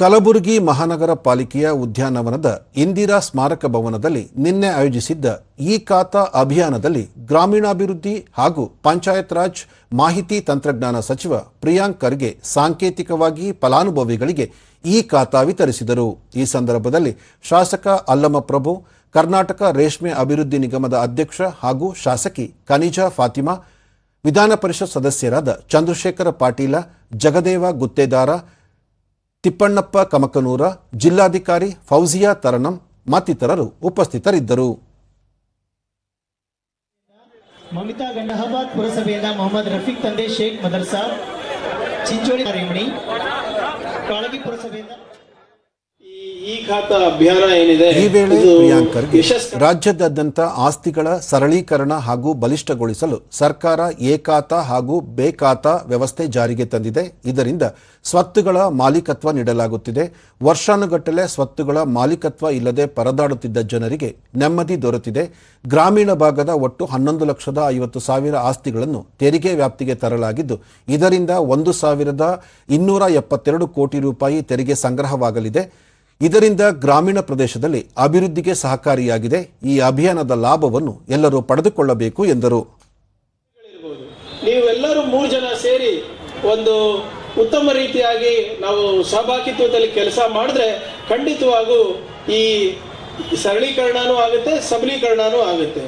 ಕಲಬುರಗಿ ಮಹಾನಗರ ಪಾಲಿಕೆಯ ಉದ್ಯಾನವನದ ಇಂದಿರಾ ಸ್ಮಾರಕ ಭವನದಲ್ಲಿ ನಿನ್ನೆ ಆಯೋಜಿಸಿದ್ದ ಈ ಖಾತಾ ಅಭಿಯಾನದಲ್ಲಿ ಗ್ರಾಮೀಣಾಭಿವೃದ್ಧಿ ಹಾಗೂ ಪಂಚಾಯತ್ ರಾಜ್ ಮಾಹಿತಿ ತಂತ್ರಜ್ಞಾನ ಸಚಿವ ಪ್ರಿಯಾಂಕ್ ಖರ್ಗೆ ಸಾಂಕೇತಿಕವಾಗಿ ಫಲಾನುಭವಿಗಳಿಗೆ ಈ ಖಾತಾ ವಿತರಿಸಿದರು. ಈ ಸಂದರ್ಭದಲ್ಲಿ ಶಾಸಕ ಅಲ್ಲಮ ಪ್ರಭು ಕರ್ನಾಟಕ ರೇಷ್ಮೆ ಅಭಿವೃದ್ಧಿ ನಿಗಮದ ಅಧ್ಯಕ್ಷ ಹಾಗೂ ಶಾಸಕಿ ಖನಿಜಾ ಫಾತಿಮಾ, ವಿಧಾನ ಪರಿಷತ್ ಸದಸ್ಯರಾದ ಚಂದ್ರಶೇಖರ ಪಾಟೀಲ, ಜಗದೇವ ಗುತ್ತೇದಾರ ತಿಪ್ಪಣ್ಣಪ್ಪ ಕಮಕನೂರ ಜಿಲ್ಲಾಧಿಕಾರಿ ಫೌಜಿಯಾ ತರಣಂ ಮತ್ತಿತರರು ಉಪಸ್ಥಿತರಿದ್ದರು. ಮಮಿತಾ ಗಂಡಹಾಬಾದ್ ಪುರಸಭೆಯಿಂದ ಮೊಹಮ್ಮದ್ ರಫೀಕ್ ತಂದೆ ಶೇಖ್ ಮದರ್ಸಾ, ಚಿಂಚೋಳಿ ಕಾಳಗಿ ಪುರಸಭೆಯಿಂದ ಈ- ವೇಳೆ ಪ್ರಿಯಾಂಕ್ ಖರ್ಗೆ ರಾಜ್ಯಾದ್ಯಂತ ಆಸ್ತಿಗಳ ಸರಳೀಕರಣ ಹಾಗೂ ಬಲಿಷ್ಠಗೊಳಿಸಲು ಸರ್ಕಾರ ಏಕಾತ ಹಾಗೂ ಬೇಕಾತ ವ್ಯವಸ್ಥೆ ಜಾರಿಗೆ ತಂದಿದೆ. ಇದರಿಂದ ಸ್ವತ್ತುಗಳ ಮಾಲೀಕತ್ವ ನೀಡಲಾಗುತ್ತಿದೆ. ವರ್ಷಾನುಗಟ್ಟಲೆ ಸ್ವತ್ತುಗಳ ಮಾಲೀಕತ್ವ ಇಲ್ಲದೆ ಪರದಾಡುತ್ತಿದ್ದ ಜನರಿಗೆ ನೆಮ್ಮದಿ ದೊರೆತಿದೆ. ಗ್ರಾಮೀಣ ಭಾಗದ ಒಟ್ಟು ಹನ್ನೊಂದು ಲಕ್ಷದ ಐವತ್ತು ಸಾವಿರ ಆಸ್ತಿಗಳನ್ನು ತೆರಿಗೆ ವ್ಯಾಪ್ತಿಗೆ ತರಲಾಗಿದ್ದು ಇದರಿಂದ ಒಂದು ಸಾವಿರದ ಇನ್ನೂರ ಎಪ್ಪತ್ತೆರಡು ಕೋಟಿ ರೂಪಾಯಿ ತೆರಿಗೆ ಸಂಗ್ರಹವಾಗಲಿದೆ. ಇದರಿಂದ ಗ್ರಾಮೀಣ ಪ್ರದೇಶದಲ್ಲಿ ಅಭಿವೃದ್ಧಿಗೆ ಸಹಕಾರಿಯಾಗಿದೆ ಈ ಅಭಿಯಾನದ ಲಾಭವನ್ನು ಎಲ್ಲರೂ ಪಡೆದುಕೊಳ್ಳಬೇಕು ಎಂದರು. ನೀವೆಲ್ಲರೂ ಮೂರು ಜನ ಸೇರಿ ಒಂದು ಉತ್ತಮ ರೀತಿಯಾಗಿ ನಾವು ಸಹಭಾಗಿತ್ವದಲ್ಲಿ ಕೆಲಸ ಮಾಡಿದ್ರೆ ಖಂಡಿತವಾಗೂ ಈ ಸರಳೀಕರಣನೂ ಆಗುತ್ತೆ, ಸಬಲೀಕರಣನೂ ಆಗುತ್ತೆ